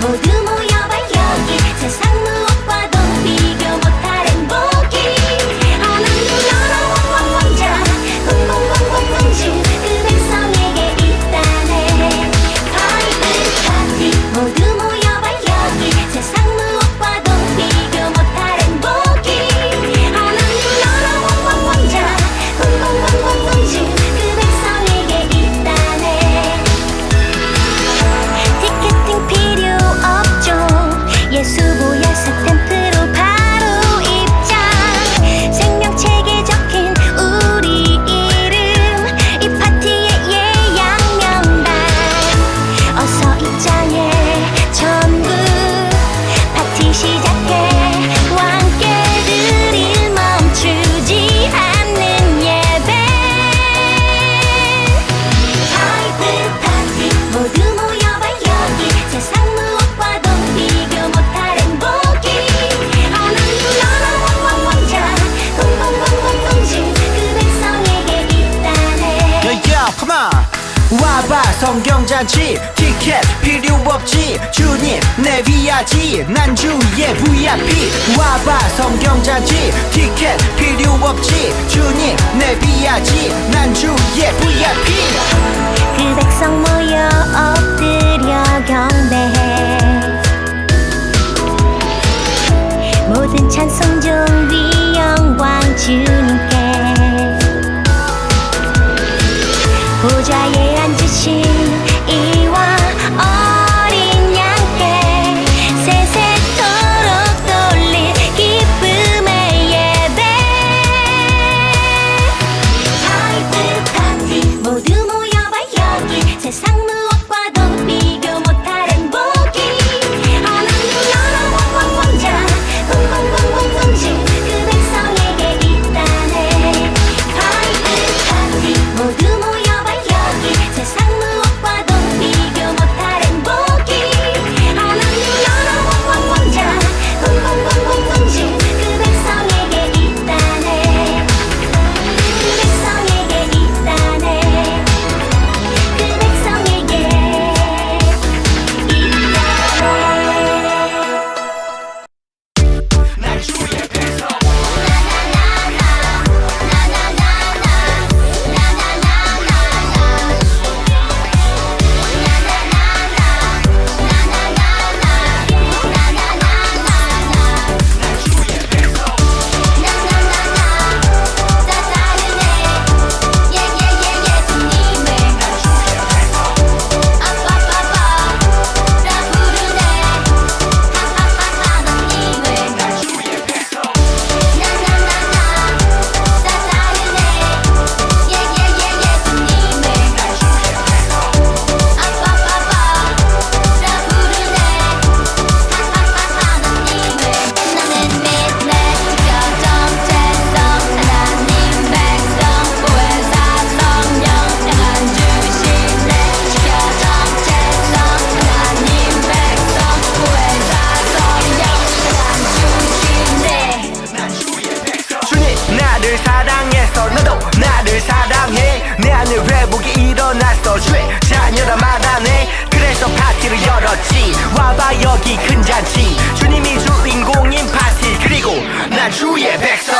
Well, do 성경잔치 티켓 필요 없지 주님 내 위하지. 난 주의 VIP 와봐 성경잔치 티켓 필요 없지 주님 내 위하지. 난 주의 VIP. 그 백성 모여 엎드려 오늘 외복이 일어났어. 자녀라 말하네. 그래서 파티를 열었지. 와봐 여기 큰 잔치. 주님이 주인공인 파티. 그리고 난 주의 백성.